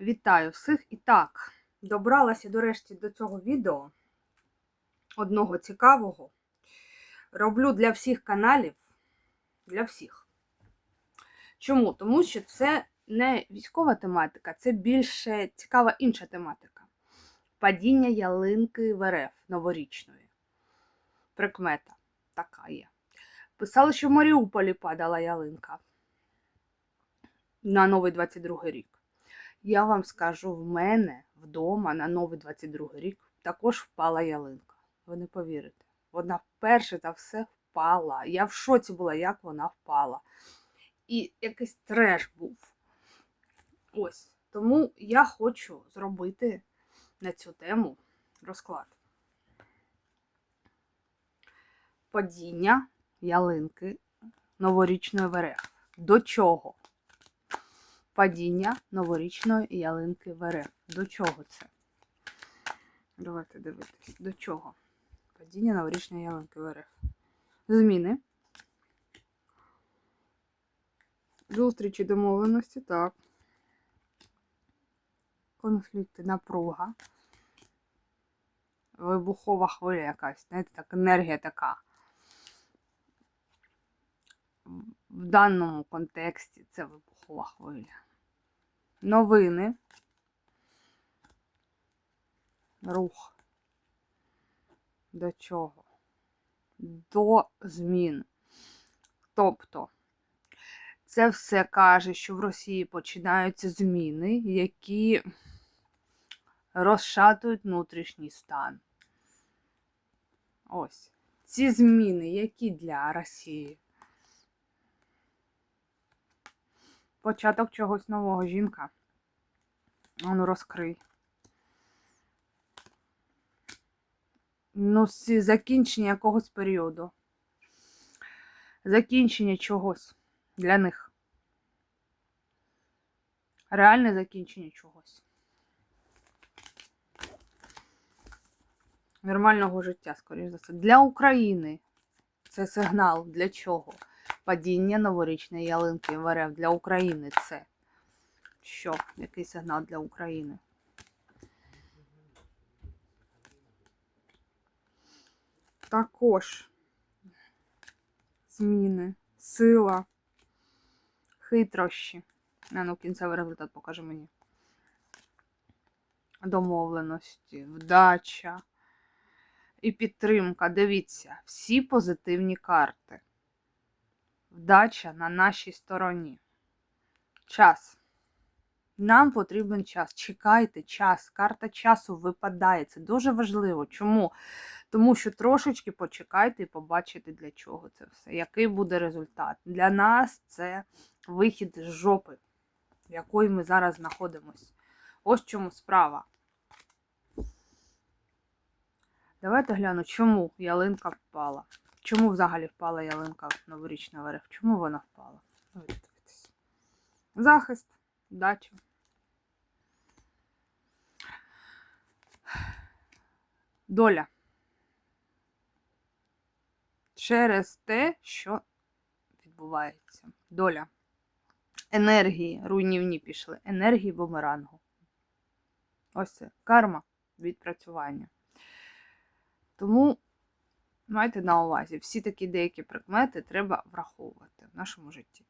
Вітаю всіх! І так, добралася до решті до цього відео одного цікавого. Роблю для всіх каналів, для всіх. Чому? Тому що це не військова тематика, це більше цікава інша тематика. Падіння ялинки в РФ новорічної. Прикмета така є. Писали, що в Маріуполі падала ялинка на новий 22 рік. Я вам скажу, в мене вдома на новий 22 рік також впала ялинка. Ви не повірите. Вона вперше за все впала. Я в шоці була, як вона впала. І якийсь треш був. Ось. Тому я хочу зробити на цю тему розклад. Падіння ялинки новорічної в РФ. До чого? Падіння новорічної ялинки в РФ. До чого це? Давайте дивитись. До чого? Падіння новорічної ялинки в РФ. Зміни. Зустрічі домовленості, так. Конфлікти, напруга. Вибухова хвиля якась, знаєте, так, енергія така. В даному контексті це вибухова хвиля. Новини. Рух. До чого? До змін. Тобто, це все каже, що в Росії починаються зміни, які розшатують внутрішній стан. Ось. Ці зміни, які для Росії? Початок чогось нового жінка. Ну, розкрий. Ну, закінчення якогось періоду. Закінчення чогось для них. Реальне закінчення чогось. Нормального життя, скоріш за все. Для України це сигнал для чого? Падіння новорічної ялинки в РФ для України це. Що? Який сигнал для України? Також зміни, сила, хитрощі. А ну, кінцевий результат покаже мені. Домовленості, вдача і підтримка. Дивіться, всі позитивні карти. Вдача на нашій стороні. Час. Нам потрібен час. Чекайте час. Карта часу випадає. Це дуже важливо. Чому? Тому що трошечки почекайте і побачите, для чого це все. Який буде результат. Для нас це вихід з жопи, в якої ми зараз знаходимось. Ось чому справа. Давайте гляну, чому ялинка впала. Чому взагалі впала ялинка новорічна в Чому вона впала? Захист, дача. Доля. Через те, що відбувається. Доля. Енергії руйнівні пішли. Енергії бумерангу. Ось це. Карма відпрацювання. Тому майте на увазі, всі такі деякі прикмети треба враховувати в нашому житті.